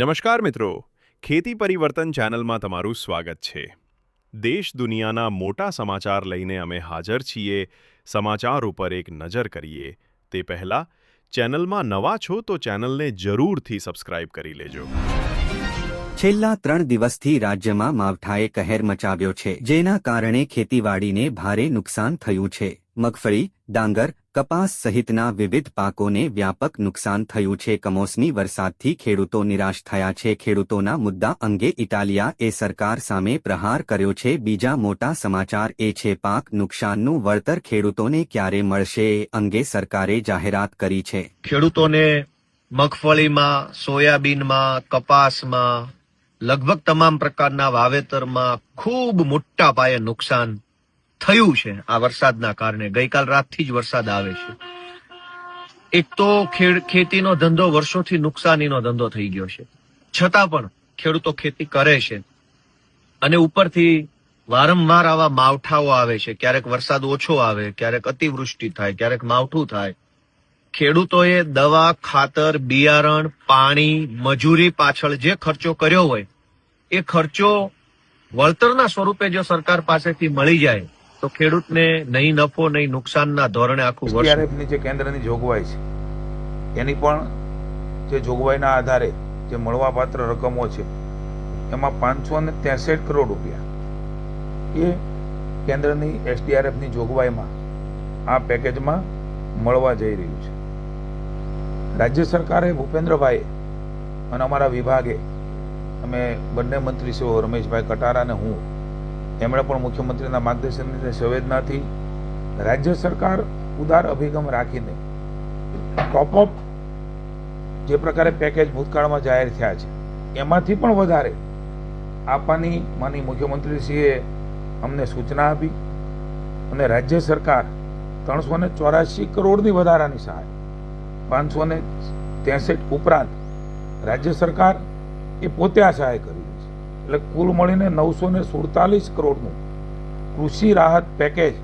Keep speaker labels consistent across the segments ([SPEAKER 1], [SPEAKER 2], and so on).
[SPEAKER 1] નમસ્કાર મિત્રો. ખેતી પરિવર્તન ચેનલમાં તમારું સ્વાગત છે. દેશ દુનિયાના મોટા સમાચાર લઈને અમે હાજર છીએ. સમાચાર ઉપર એક નજર કરીએ. તે પહેલાં, ચેનલમાં નવા છો તો ચેનલને જરૂરથી સબસ્ક્રાઇબ કરી લેજો.
[SPEAKER 2] છેલ્લા ત્રણ દિવસથી રાજ્યમાં માવઠાએ કહેર મચાવ્યો છે, જેના કારણે ખેતીવાડીને ભારે નુકસાન થયું છે. મગફળી, ડાંગર, કપાસ સહિતના વિવિધ પાકોને વ્યાપક નુકસાન થયું છે. કમોસમી વરસાદથી ખેડૂતો નિરાશ થયા છે. ખેડૂતોના મુદ્દા અંગે ઇટાલિયા એ સરકાર સામે પ્રહાર કર્યો છે. બીજા મોટા સમાચાર એ છે, પાક નુકસાનનું વળતર ખેડૂતોને ક્યારે મળશે એ અંગે સરકારે જાહેરાત કરી છે.
[SPEAKER 3] ખેડૂતોને મગફળીમાં, સોયાબીનમાં, કપાસમાં, લગભગ તમામ પ્રકારના વાવેતરમાં ખૂબ મોટા પાયે નુકસાન થયું છે આ વરસાદના કારણે. ગઈકાલ રાતથી જ વરસાદ આવે છે. એક તો ખેડ- ખેતીનો ધંધો વર્ષોથી નુકસાનીનો ધંધો થઈ ગયો છે. છતાં પણ ખેડૂતો ખેતી કરે છે. અને ઉપરથી વારંવાર આવા માવઠાઓ આવે છે. ક્યારેક વરસાદ ઓછો આવે, ક્યારેક અતિવૃષ્ટિ થાય, ક્યારેક માવઠું થાય. ખેડૂતોએ દવા, ખાતર, બિયારણ, પાણી, મજૂરી પાછળ જે ખર્ચો કર્યો હોય, એ ખર્ચો વળતરના સ્વરૂપે જો સરકાર પાસેથી મળી જાય તો ખેડૂતને નહીં નફો, નહીં નુકસાનના ધોરણે આખું વર્ષ
[SPEAKER 4] જે કેન્દ્રની જોગવાઈ છે, એની પણ જે જોગવાઈના આધારે જે મળવાપાત્ર રકમો છે, એમાં પાંચસો ને ત્રેસઠ કરોડ રૂપિયા. એ કેન્દ્રની એસડીઆરએફની જોગવાઈમાં આ પેકેજમાં મળવા જઈ રહ્યું છે. રાજ્ય સરકારે ભૂપેન્દ્રભાઈ અને અમારા વિભાગે, અમે બંને મંત્રીશ્રીઓ, રમેશભાઈ કટારા અને હું એમણે પણ મુખ્યમંત્રીના માર્ગદર્શનની સંવેદનાથી રાજ્ય સરકાર ઉદાર અભિગમ રાખીને ટોપઅપ જે પ્રકારે પેકેજ ભૂતકાળમાં જાહેર થયા છે, એમાંથી પણ વધારે આપવાની માની મુખ્યમંત્રીશ્રીએ અમને સૂચના આપી અને રાજ્ય સરકાર ત્રણસો ને ચોરાશી કરોડની વધારાની સહાય, પાંચસો ને ત્રેસઠ ઉપરાંત રાજ્ય સરકાર એ પોતે આ સહાય કરી. એટલે કુલ મળીને નવસો ને સુડતાલીસ કરોડનું કૃષિ રાહત પેકેજ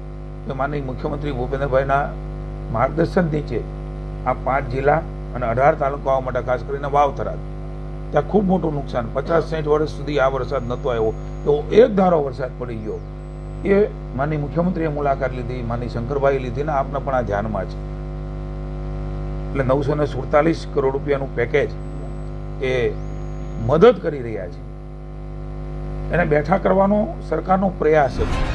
[SPEAKER 4] એ માનની મુખ્યમંત્રી ભૂપેન્દ્રભાઈના માર્ગદર્શન નીચે આ પાંચ જિલ્લા અને અઢાર તાલુકાઓ માટે ખાસ કરીને વાવ થરાદ ત્યાં ખૂબ મોટું નુકસાન. પચાસ સાઠ વર્ષ સુધી આ વરસાદ નહોતો આવ્યો. તો એક ધારો વરસાદ પડી ગયો. એ માની મુખ્યમંત્રીએ મુલાકાત લીધી માની શંકરભાઈ લીધી ને આપને પણ આ ધ્યાનમાં છે. એટલે નવસો ને સુડતાલીસ કરોડ રૂપિયાનું પેકેજ એ મદદ કરી રહ્યા છે. એને બેઠા કરવાનો સરકારનો પ્રયાસ છે.